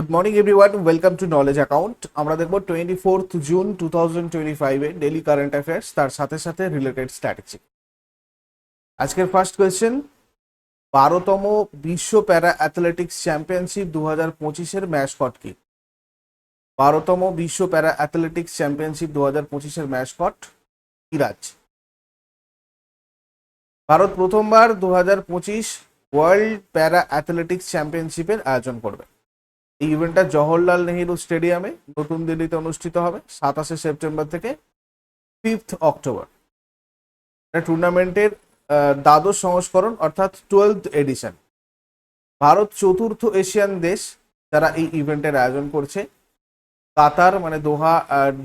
Good morning everyone welcome to knowledge account আমরা দেখব twenty fourth June two thousand twenty ফাইভে daily current affairs তার সাথে সাথে রিলেটেড স্ট্র্যাটেজি আজকের ফার্স্ট কোয়েশ্চেন বারোতম বিশ্ব প্যারা অ্যাথলেটিক্স চ্যাম্পিয়নশিপ দু হাজার পঁচিশের ম্যাসকট কি? বারোতম বিশ্ব প্যারা অ্যাথলেটিক্স চ্যাম্পিয়নশিপ দু হাজার পঁচিশের ম্যাসকট ইরাজ ভারত প্রথমবার দু হাজার পঁচিশ ওয়ার্ল্ড প্যারা অ্যাথলেটিক্স চ্যাম্পিয়নশিপের আয়োজন করবে। এই ইভেন্টটা জওহরলাল নেহেরু স্টেডিয়ামে নতুন দিল্লিতে অনুষ্ঠিত হবে, সাতাশে সেপ্টেম্বর থেকে ফিফথ অক্টোবর। টুর্নামেন্টের দ্বাদশ সংস্করণ, অর্থাৎ টুয়েলথ এডিশন ভারত চতুর্থ এশিয়ান দেশ যারা এই ইভেন্টের আয়োজন করছে, কাতার মানে দোহা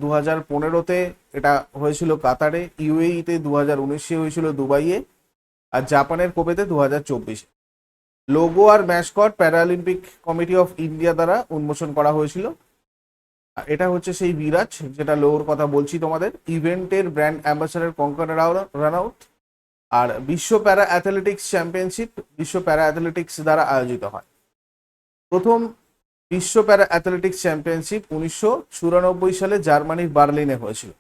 দু হাজার পনেরোতে এটা হয়েছিল কাতারে, ইউএইতে দু হাজার উনিশে হয়েছিল দুবাইয়ে, আর জাপানের কোপেতে দু হাজার চব্বিশে। Logo R mascot Paralympic committee of India দ্বারা উন্মোচন করা হয়েছিল। এটা হচ্ছে সেই বিরাজ যেটা লোগোর কথা বলছি তোমাদের। ইভেন্টের ব্র্যান্ড অ্যাম্বাসাডার কঙ্কনা রানাউত আর বিশ্ব প্যারা অ্যাথলেটিক্স চ্যাম্পিয়নশিপ বিশ্ব প্যারা অ্যাথলেটিক্স দ্বারা আয়োজিত হয়। প্রথম বিশ্ব প্যারা অ্যাথলেটিক্স চ্যাম্পিয়নশিপ উনিশশো চুরানব্বই সালে জার্মানির বার্লিনে হয়েছিল।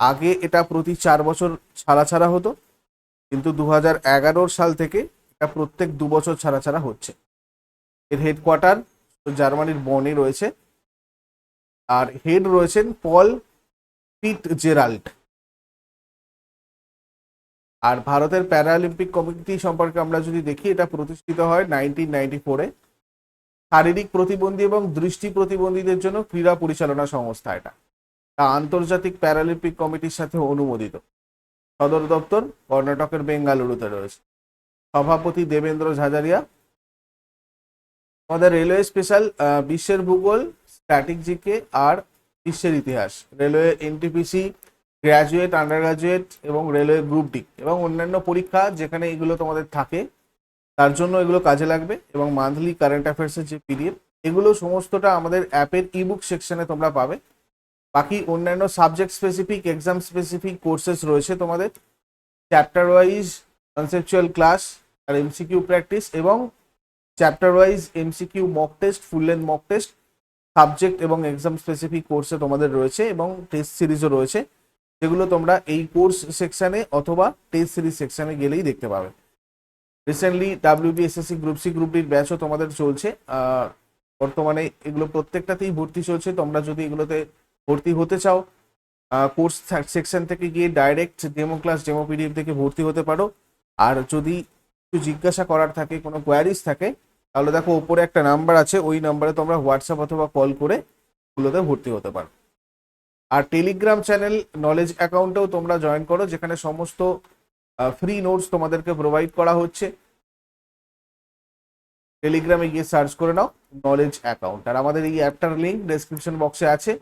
আগে এটা প্রতি চার বছর ছাড়া ছাড়া হতো। কিন্তু দু হাজার এগারো সাল থেকে এটা প্রত্যেক দু বছর ছাড়া ছাড়া হচ্ছে। এর হেডকোয়ার্টার জার্মানির বনে রয়েছে। আর হেড রয়েছেন পল পিট জেরাল্ড আর ভারতের প্যারালিম্পিক কমিটি সম্পর্কে আমরা যদি দেখি, এটা প্রতিষ্ঠিত হয় নাইনটিন নাইনটি ফোরে শারীরিক প্রতিবন্ধী এবং দৃষ্টি প্রতিবন্ধীদের জন্য ক্রীড়া পরিচালনা সংস্থা এটা। তা আন্তর্জাতিক প্যারালিম্পিক কমিটির সাথে অনুমোদিত। সদর দপ্তর কর্ণাটকের বেঙ্গালুরুতে রয়েছে। সভাপতি দেবেন্দ্র ঝাঝারিয়া। আমাদের রেলওয়ে স্পেশাল বিশ্বের ভূগোল, স্ট্যাটিক জিকে আর বিশ্বের ইতিহাস। Railway NTPC graduate undergraduate এবং রেলওয়ে গ্রুপ ডি এবং অন্যান্য পরীক্ষা যেখানে এগুলো তোমাদের থাকে, তার জন্য এগুলো কাজে লাগবে এবং মান্থলি কারেন্ট অ্যাফেয়ার্সের যে পিডিএফ এগুলো সমস্তটা আমাদের অ্যাপের ইবুক সেকশনে তোমরা পাবে। বাকি অন্যান্য subject specific exam specific courses রয়েছে তোমাদের। চ্যাপ্টার ওয়াইজ কনসেপচুয়াল ক্লাস আর এমসিকিউ প্র্যাকটিস এবং chapter wise MCQ mock test full length mock test subject এবং এক্সাম স্পেসিফিক কোর্সে তোমাদের রয়েছে এবং টেস্ট সিরিজও রয়েছে, যেগুলো তোমরা এই কোর্স সেকশানে অথবা টেস্ট সিরিজ সেকশানে গেলেই দেখতে পাবে। Recently WBSSC group C group ডির ব্যাচও তোমাদের চলছে বর্তমানে এগুলো প্রত্যেকটাতেই ভর্তি চলছে, তোমরা যদি এগুলোতে ভর্তি হতে চাও কোর্স সেকশন থেকে গিয়ে direct demo class demo PDF থেকে ভর্তি হতে পারো, আর যদি জিজ্ঞাসা করার থাকে, কোনো কোয়ারিজ থাকে, তাহলে দেখো ওপরে একটা নাম্বার আছে, ওই নাম্বারে তোমরা হোয়াটসঅ্যাপ অথবা কল করে ওগুলোতে ভর্তি হতে পারো। আর টেলিগ্রাম চ্যানেল নলেজ অ্যাকাউন্টেও তোমরা জয়েন করো, যেখানে সমস্ত ফ্রি নোটস তোমাদেরকে প্রোভাইড করা হচ্ছে। টেলিগ্রামে গিয়ে সার্চ করে নাও নলেজ অ্যাকাউন্ট আর আমাদের এই অ্যাপটার লিঙ্ক ডেসক্রিপশন বক্সে আছে।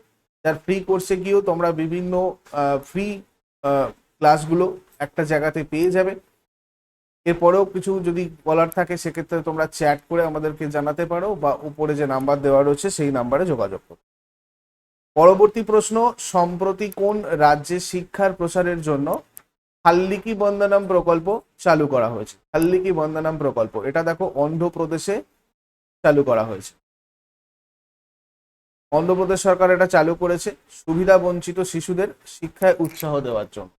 যার ফ্রি কোর্সে গিয়েও তোমরা বিভিন্ন ফ্রি ক্লাসগুলো একটা জায়গাতে পেয়ে যাবে। এরপরেও কিছু যদি বলার থাকে, সেক্ষেত্রে তোমরা চ্যাট করে আমাদেরকে জানাতে পারো বা উপরে যে নাম্বার দেওয়া রয়েছে, সেই নাম্বারে যোগাযোগ করো। পরবর্তী প্রশ্ন, সম্প্রতি কোন রাজ্যে শিক্ষার প্রসারের জন্য হাল্লিকি বন্দনাম প্রকল্প চালু করা হয়েছে? হাল্লিকি বন্দনাম প্রকল্প, এটা দেখো অন্ধ্রপ্রদেশে চালু করা হয়েছে। অন্ধ্রপ্রদেশ সরকার এটা চালু করেছে সুবিধা বঞ্চিত শিশুদের শিক্ষায় উৎসাহ দেওয়ার জন্য।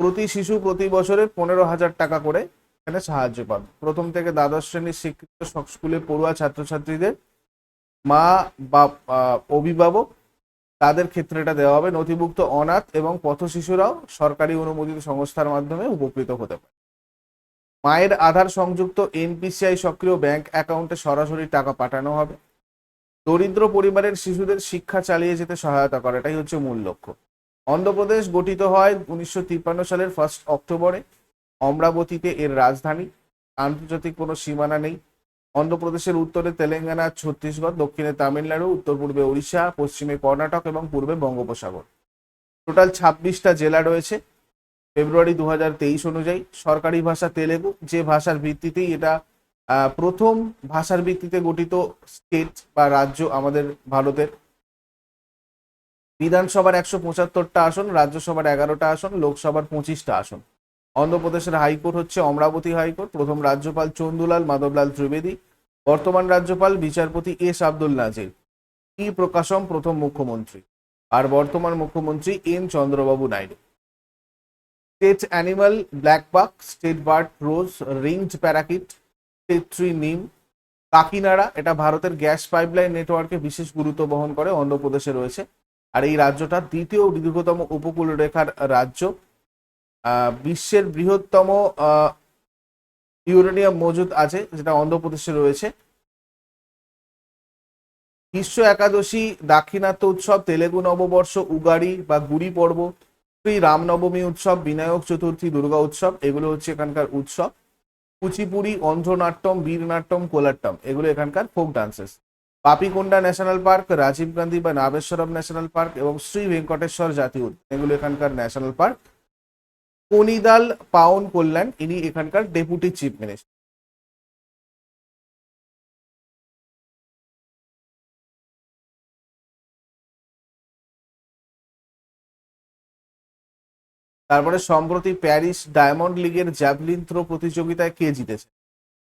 প্রতি শিশু প্রতি বছরে পনেরো হাজার টাকা করে এখানে সাহায্য পাবে। প্রথম থেকে দ্বাদশ শ্রেণির শিক্ষিত সব স্কুলে পড়ুয়া ছাত্রছাত্রীদের মা বা অভিভাবক তাদের ক্ষেত্রে এটা দেওয়া হবে। নথিভুক্ত অনাথ এবং পথ শিশুরাও সরকারি অনুমোদিত সংস্থার মাধ্যমে উপকৃত হতে পারে। মায়ের আধার সংযুক্ত এনপিসিআই সক্রিয় ব্যাংক অ্যাকাউন্টে সরাসরি টাকা পাঠানো হবে। দরিদ্র পরিবারের শিশুদের শিক্ষা চালিয়ে যেতে সহায়তা করা এটাই হচ্ছে মূল লক্ষ্য। অন্ধ্রপ্রদেশ গঠিত হয় উনিশশো তিপ্পান্ন সালের ফার্স্ট অক্টোবরে। অমরাবতীতে এর রাজধানী। আন্তর্জাতিক কোনো সীমানা নেই। অন্ধ্রপ্রদেশের উত্তরে তেলেঙ্গানা, ছত্তিশগড়, দক্ষিণে তামিলনাড়ু, উত্তর পূর্বে উড়িষ্যা পশ্চিমে কর্ণাটক এবং পূর্বে বঙ্গোপসাগর। টোটাল ছাব্বিশটা জেলা রয়েছে ফেব্রুয়ারি দু অনুযায়ী। সরকারি ভাষা তেলেগু। যে ভাষার ভিত্তিতেই এটা প্রথম ভাষার ভিত্তিতে গঠিত স্টেট বা রাজ্য আমাদের ভারতের। বিধানসভার একশো পঁচাত্তরটা আসন, রাজ্যসভার এগারোটা আসন, লোকসভার পঁচিশটা আসন। অন্ধ্রপ্রদেশের হাইকোর্ট হচ্ছে অমরাবতী হাইকোর্ট, প্রথম রাজ্যপাল চন্দুলাল, মাধবলাল ত্রিবেদী, বর্তমান রাজ্যপাল বিচারপতি এস আব্দুল নাজির। কি প্রকাশম প্রথম মুখ্যমন্ত্রী? আর বর্তমান মুখ্যমন্ত্রী N Chandrababu Naidu. State animal, black buck, state bird, rose, ringed parakeet, state tree neem, Kakinada, এটা ভারতের গ্যাস পাইপলাইন নেটওয়ার্কে বিশেষ গুরুত্ব বহন করে, অন্ধ্রপ্রদেশে রয়েছে। আর এই রাজ্যটা দ্বিতীয় দীর্ঘতম উপকূল রেখার রাজ্য বিশ্বের বৃহত্তম ইউরেনিয়াম মজুদ আছে, যেটা অন্ধ্রপ্রদেশে রয়েছে। বিশ্ব একাদশী, দাক্ষিণাত্য উৎসব, তেলেগু নববর্ষ, উগাড়ি বা গুড়ি পর্ব, শ্রী রামনবমী উৎসব, বিনায়ক চতুর্থী দুর্গা উৎসব, এগুলো হচ্ছে এখানকার উৎসব। কুচিপুড়ি, অন্ধ্রনাট্যম, বীরনাট্যম, কোলাট্টম, এগুলো এখানকার folk dances Papikonda national park, Rajiv Gandhi বা নাবেশ্বরম ন্যাশনাল পার্ক এবং শ্রী ভেঙ্কটেশ্বর জাতীয় উদ্যান এগুলো এখানকার ন্যাশনাল পার্ক। কনিদাল পাউন কল্যাণ, ইনি এখানকার ডেপুটি চিফ মিনিস্টার। তারপরে সম্প্রতি প্যারিস ডায়মন্ড লিগের জ্যাভলিন থ্রো প্রতিযোগিতায় কে জিতেছে?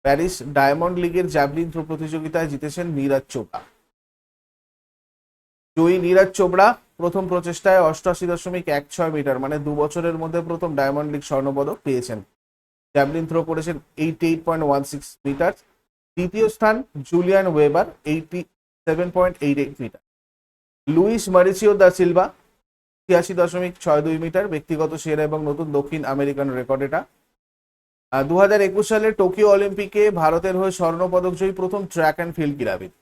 প্যারিস ডায়মন্ড লিগের জ্যাভলিন থ্রো প্রতিযোগিতায় জিতেছেন নীরাজ চোপড়া। জয়ী নীরাজ চোপড়া প্রথম প্রচেষ্টায় অষ্টআশি দশমিক এক ছয় মিটার মানে দু বছরের মধ্যে প্রথম ডায়মন্ড লিগ স্বর্ণপদক পেয়েছেন। জ্যাভলিন থ্রো করেছেন eight eight point one six metre দ্বিতীয় স্থান Julian Weber eighty seven point eight eight metre Luis Mauricio da Silva, ছিয়াশি দশমিক ছয় দুই মিটার ব্যক্তিগত সেরা এবং নতুন দক্ষিণ আমেরিকান রেকর্ড এটা। দু সালে টোকিও অলিম্পিকে ভারতের হয়ে স্বর্ণপদক জয়ী প্রথম ট্র্যাক অ্যান্ড ফিল্ড ক্রীড়াবিদ।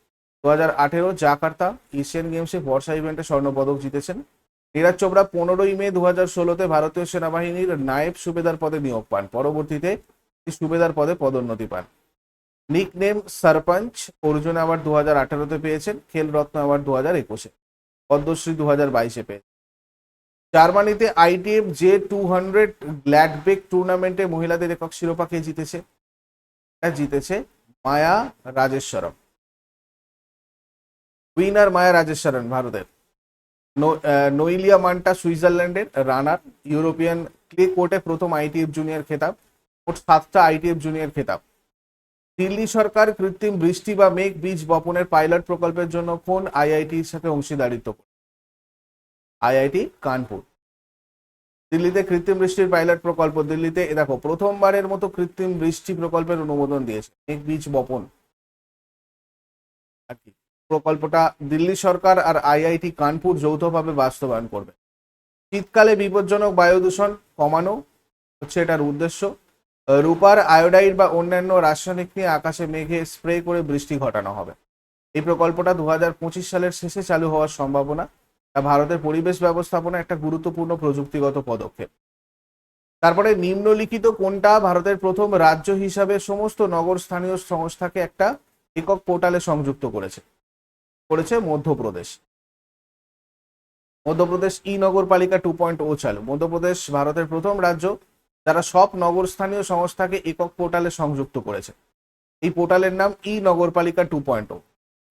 দু হাজার আঠেরো জাকার্তা এশিয়ান গেমসে বর্ষা ইভেন্টে স্বর্ণপদক জিতেছেন। নীরাজ চোপড়া পনেরোই মে দু হাজার ষোলোতে ভারতীয় সেনাবাহিনীর নায়েব সুবেদার পদে নিয়োগ পান। পরবর্তীতে সুবেদার পদে পদোন্নতি পান। Nick name sarpanch Arjun award দু হাজার আঠারোতে পেয়েছেন। খেল রত্ন অ্যাওয়ার্ড দু হাজার একুশে। পদ্মশ্রী দু হাজার বাইশে পেয়েছেন। জার্মানিতে ITF J two hundred Gladbeck টুর্নামেন্টে মহিলাদের একক শিরোপা কে জিতেছে? জিতেছে মায়া রাজেশ্বরম। উইনার মায়া রাজেশ্বরন ভারতের। নইলিয়া মান্টা, সুইজারল্যান্ডের রানার। ইউরোপিয়ান ক্লে কোর্টে প্রথম আইটিএফ জুনিয়র খেতাব। মোট সাতটা আইটিএফ জুনিয়র খেতাব। দিল্লি সরকার কৃত্রিম বৃষ্টি বা মেঘ বীজ বপনের পাইলট প্রকল্পের জন্য কোন আইআইটির সাথে অংশীদারিত্ব করে? আইআইটি কানপুর। দিল্লিতে কৃত্রিম বৃষ্টির পাইলট প্রকল্প। দিল্লিতে দেখো, প্রথমবারের মতো কৃত্রিম বৃষ্টি প্রকল্পের অনুমোদন দিয়েছে। এক বীজ বপন। আর কি? প্রকল্পটা দিল্লি সরকার আর আইআইটি কানপুর যৌথভাবে বাস্তবায়ন করবে। শীতকালে বিপজ্জনক বায়ু দূষণ কমানো হচ্ছে এটার উদ্দেশ্য। রূপার আয়োডাইড বা অন্যান্য রাসায়নিক নিয়ে আকাশে মেঘে স্প্রে করে বৃষ্টি ঘটানো হবে। এই প্রকল্পটা দু হাজার পঁচিশ সালের শেষে চালু হওয়ার সম্ভাবনা। ভারতের পরিবেশ ব্যবস্থাপনা একটা গুরুত্বপূর্ণ প্রযুক্তিগত পদক্ষেপ। তারপরে নিম্নলিখিত কোনটা ভারতের প্রথম রাজ্য হিসাবে সমস্ত নগর স্থানীয় সংস্থাকে একটা একক পোর্টালে সংযুক্ত করেছে? করেছে Madhya Pradesh. Madhya Pradesh e Nagarpalika two point o চালু। মধ্যপ্রদেশ ভারতের প্রথম রাজ্য, যারা সব নগর স্থানীয় সংস্থাকে একক পোর্টালে সংযুক্ত করেছে। এই পোর্টালের নাম ই নগরপালিকা টু পয়েন্ট ও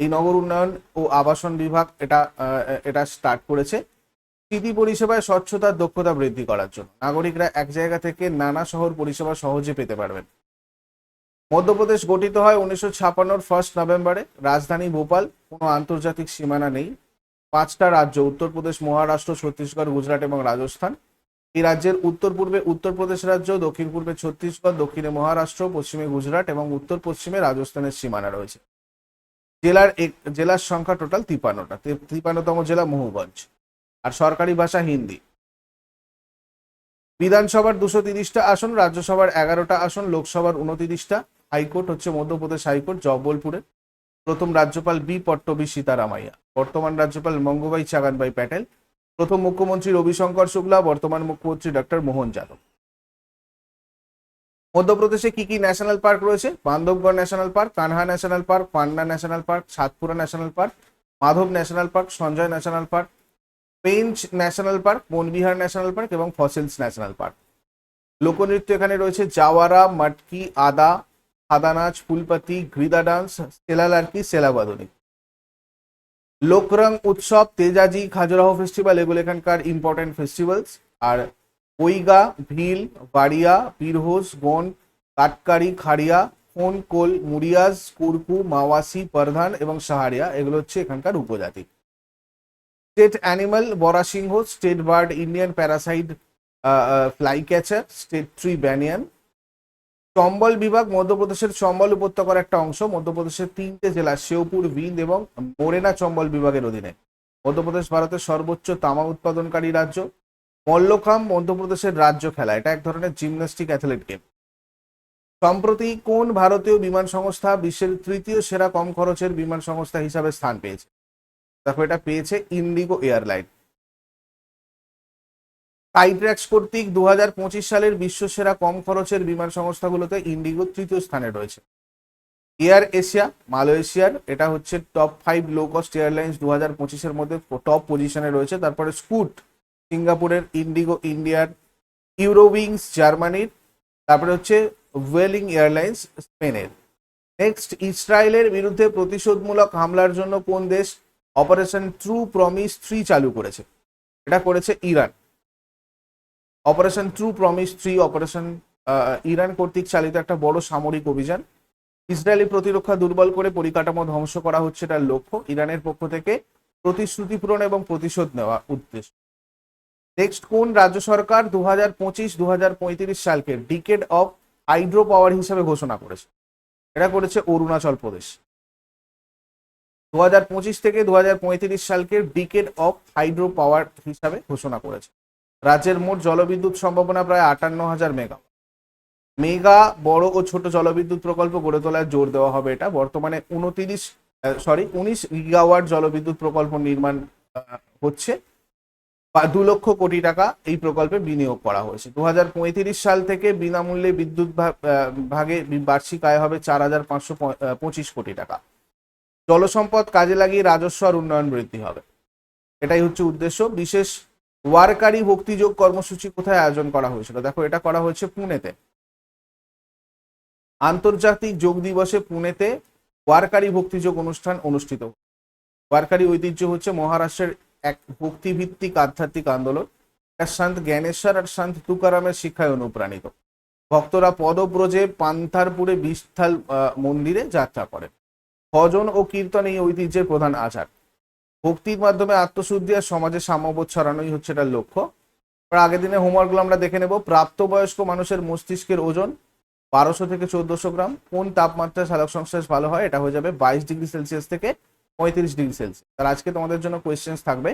এই নগর উন্নয়ন ও আবাসন বিভাগ এটা এটা স্টার্ট করেছে স্মৃতি পরিষেবায় স্বচ্ছতার দক্ষতা বৃদ্ধি করার জন্য। নাগরিকরা এক জায়গা থেকে নানা শহর পরিষেবা সহজে পেতে পারবেন। মধ্যপ্রদেশ গঠিত হয় উনিশশো ছাপান্নর ফার্স্ট নভেম্বরে রাজধানী ভোপাল, কোনো আন্তর্জাতিক সীমানা নেই। পাঁচটা রাজ্য, উত্তরপ্রদেশ, মহারাষ্ট্র, ছত্তিশগড়, গুজরাট এবং রাজস্থান। এই রাজ্যের উত্তর পূর্বে উত্তরপ্রদেশ রাজ্য দক্ষিণ পূর্বে ছত্তিশগড়, দক্ষিণে মহারাষ্ট্র, পশ্চিমে গুজরাট এবং উত্তর পশ্চিমে রাজস্থানের সীমানা রয়েছে। জেলার জেলার সংখ্যা টোটাল তিপান্নটা তিপান্নতম জেলা মহুগঞ্জ আর সরকারি ভাষা হিন্দি। বিধানসভার দুশো তিরিশটা আসন, রাজ্যসভার এগারোটা আসন, লোকসভার উনতিরিশটা হাইকোর্ট হচ্ছে মধ্যপ্রদেশ হাইকোর্ট জব্বলপুরে প্রথম রাজ্যপাল বি পট্টবী সীতারামাইয়া। বর্তমান রাজ্যপাল মঙ্গবাই চাগানবাই প্যাটেল। প্রথম মুখ্যমন্ত্রী রবিশঙ্কর শুক্লা, বর্তমান মুখ্যমন্ত্রী ডক্টর মোহন যাদব। মধ্যপ্রদেশে কি কি ন্যাশনাল পার্ক রয়েছে? Bandhavgarh national park, Kanha national park, Panna national park, Satpura national park, Madhav national park, Sanjay national park, Pench national park, Van Vihar national park এবং ফসিলস ন্যাশনাল পার্ক। লোকনৃত্য এখানে রয়েছে, জাওয়ারা, মটকি, আদা সাদা নাচ ফুলপাতি ঘৃদা ডান্স সেলালার্কি সেলাবাদনী লোকরং উৎসব, তেজাজি, Khajuraho festival, এগুলো এখানকার ইম্পর্টেন্ট ফেস্টিভ্যালস আর পৈগা ভিল, বাড়িয়া বীরহোস গন কাটকারি খাড়িয়া কোল মুরিয়াজ কুরকু, মাওয়াসি, প্রধান এবং সাহারিয়া এগুলো হচ্ছে এখানকার উপজাতি। State animal barasingha state bird, Indian paradise flycatcher state tree banyan. Chambal বিভাগ, মধ্যপ্রদেশের চম্বল উপত্যকার একটা অংশ। মধ্যপ্রদেশের তিনটে জেলা শেওপুর বিন্দ এবং মোরেনা চম্বল বিভাগের অধীনে। মধ্যপ্রদেশ, ভারতের সর্বোচ্চ তামা উৎপাদনকারী রাজ্য। মল্লখাম মধ্যপ্রদেশের রাজ্য খেলা। এটা এক ধরনের জিমন্যাস্টিক অ্যাথলেট গেম সম্প্রতি কোন ভারতীয় বিমান সংস্থা বিশ্বের তৃতীয় সেরা কম খরচের বিমান সংস্থা হিসাবে স্থান পেয়েছে? দেখো, এটা পেয়েছে ইন্ডিগো এয়ারলাইন সাইট্র্যাক্স কর্তৃক দু হাজার পঁচিশ সালের বিশ্ব সেরা কম খরচের বিমান সংস্থাগুলোতে ইন্ডিগো তৃতীয় স্থানে রয়েছে। এয়ার এশিয়া মালয়েশিয়ার এটা হচ্ছে top five low cost airlines দু হাজার পঁচিশের মধ্যে টপ পজিশনে রয়েছে। তারপরে স্কুট সিঙ্গাপুরের ইন্ডিগো ইন্ডিয়ার ইউরোউইংস জার্মানির তারপরে হচ্ছে ওয়েলিং এয়ারলাইন্স স্পেনের নেক্সট ইসরায়েলের বিরুদ্ধে প্রতিশোধমূলক হামলার জন্য কোন দেশ অপারেশন ট্রু প্রমিস থ্রি চালু করেছে? এটা করেছে Iran. Operation true promise three operation Iran কর্তৃক চালিত একটা বড় সামরিক অভিযান। ইসরায়েলি প্রতিরক্ষা দুর্বল করে পরিকাঠামো ধ্বংস করা হচ্ছে এটার লক্ষ্য। ইরানের পক্ষ থেকে প্রতিশ্রুতি পূরণ এবং প্রতিশোধ নেওয়া উদ্দেশ্য। নেক্সট কোন রাজ্য সরকার দু হাজার পঁচিশ পঁয়ত্রিশ সালকে ডিকেড অফ হাইড্রো পাওয়ার হিসাবে ঘোষণা করেছে? এটা করেছে অরুণাচল প্রদেশ। দু হাজার পঁচিশ থেকে দু হাজার পঁয়ত্রিশ সালকে ডিকেড অফ হাইড্রো পাওয়ার হিসাবে ঘোষণা করেছে। রাজ্যের মোট জলবিদ্যুৎ সম্ভাবনা প্রায় আটান্ন হাজার মেগা। মেগা, বড় ও ছোট জলবিদ্যুৎ প্রকল্প গড়ে তোলার জোর দেওয়া হবে এটা। বর্তমানে উনতিরিশ সরি উনিশ গিগাওয়াট জলবিদ্যুৎ প্রকল্প নির্মাণ হচ্ছে। দু লক্ষ কোটি টাকা এই প্রকল্পে বিনিয়োগ করা হয়েছে। দু হাজার পঁয়ত্রিশ সাল থেকে বিনামূল্যে বিদ্যুৎ ভাগে বার্ষিক আয় হবে চার হাজার পাঁচশো পঁচিশ কোটি টাকা। জলসম্পদ কাজে লাগিয়ে রাজস্ব আর উন্নয়ন বৃদ্ধি হবে। এটাই হচ্ছে উদ্দেশ্য। বিশেষ ওয়ারকারি ভক্তিযোগ কর্মসূচি কোথায় আয়োজন করা হয়েছিল? দেখো, এটা করা হয়েছে পুনেতে। আন্তর্জাতিক যোগ দিবসে পুনেতে ওয়ারকারি ভক্তিযোগ অনুষ্ঠান অনুষ্ঠিত। ওয়ারকারি ঐতিহ্য হচ্ছে মহারাষ্ট্রের এক ভক্তিভিত্তিক আধ্যাত্মিক আন্দোলন সন্ত জ্ঞানেশ্বর আর সন্ত তুকারামের শিক্ষায় অনুপ্রাণিত। ভক্তরা পদব্রজে পান্থারপুরে বিস্থাল মন্দিরে যাত্রা করেন। ভজন ও কীর্তন এই ঐতিহ্যের প্রধান আচার। ভক্তির মাধ্যমে আত্মশুদ্ধি আর সমাজে সাম্যবোধ ছড়ানোই হচ্ছে এটার লক্ষ্য। আগের দিনে হোমওয়ার্কগুলো আমরা দেখে নেব। প্রাপ্তবয়স্ক মানুষের মস্তিষ্কের ওজন বারোশো থেকে চোদ্দশো গ্রাম। কোন তাপমাত্রায় সালোক সংশ্লেষ ভালো হয়? এটা হয়ে যাবে বাইশ ডিগ্রি সেলসিয়াস থেকে পঁয়ত্রিশ ডিগ্রি সেলসিয়াস। আর আজকে তোমাদের জন্য কোয়েশ্চেন্স থাকবে,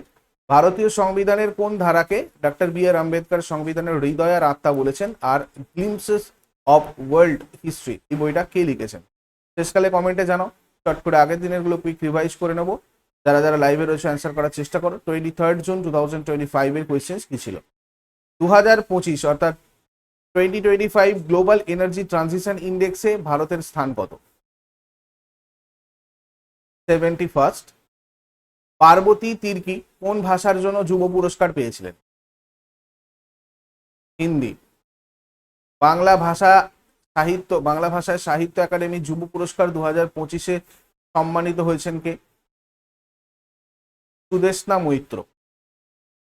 ভারতীয় সংবিধানের কোন ধারাকে ডক্টর বি আর আম্বেদকর সংবিধানের হৃদয় আর আত্মা বলেছেন আর গ্লিমসেস অফ ওয়ার্ল্ড হিস্ট্রি এই বইটা কে লিখেছেন? শেষকালে কমেন্টে জানো চট করে আগের দিনেরগুলো কুইক রিভাইজ করে নেব। যারা যারা লাইভে রয়েছে অ্যান্সার করার চেষ্টা করো। Twenty third June two thousand twenty ফাইভের কোয়েশ্চেন্স কি ছিল? দু হাজার পঁচিশ, অর্থাৎ twenty twenty five global energy transition ইন্ডেক্সে ভারতের স্থান কত? Seventy first. পার্বতী তির্কি কোন ভাষার জন্য যুব পুরস্কার পেয়েছিলেন? হিন্দি। বাংলা ভাষা সাহিত্য, বাংলা ভাষায় সাহিত্য একাডেমি যুব পুরস্কার দু হাজার পঁচিশে সম্মানিত হয়েছেন কে? সুদেশনা মৈত্র।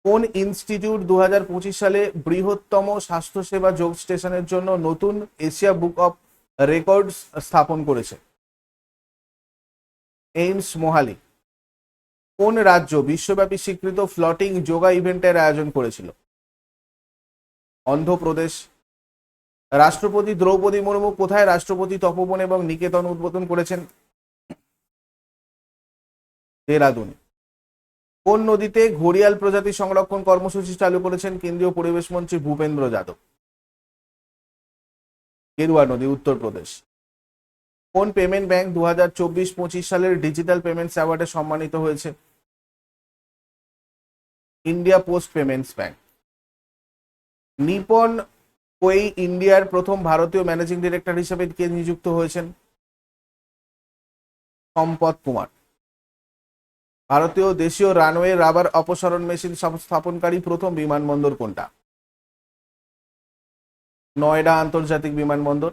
কোন ইনস্টিটিউট দু হাজার পঁচিশ সালে বৃহত্তম স্বাস্থ্যসেবা যোগ স্টেশনের জন্য নতুন এশিয়া বুক অফ রেকর্ডস স্থাপন করেছে? এইমস মোহালি কোন রাজ্য বিশ্বব্যাপী স্বীকৃত ফ্লটিং যোগা ইভেন্টের আয়োজন করেছিল? অন্ধ্রপ্রদেশ। রাষ্ট্রপতি দ্রৌপদী মুর্মু কোথায় রাষ্ট্রপতি তপবন এবং নিকেতন উদ্বোধন করেছেন? দেরাদুনে। কোন নদীতে ঘড়িয়াল প্রজাতি সংরক্ষণ কর্মসূচি চালু করেছেন কেন্দ্রীয় পরিবেশ মন্ত্রী ভূপেন্দ্র যাদব? গেরুয়া নদী, উত্তরপ্রদেশ। কোন পেমেন্ট ব্যাংক দু হাজার চব্বিশ পঁচিশ সালের ডিজিটাল পেমেন্টস অ্যাওয়ার্ডে সম্মানিত হয়েছে? India post payments bank Nippon Koei ইন্ডিয়ার প্রথম ভারতীয় ম্যানেজিং ডিরেক্টর হিসেবে কে নিযুক্ত হয়েছেন? সম্পদ কুমার। ভারতীয় দেশীয় রানওয়ে রাবার অপসারণ মেশিন স্থাপনকারী প্রথম বিমানবন্দর কোনটা? নয়ডা আন্তর্জাতিক বিমানবন্দর।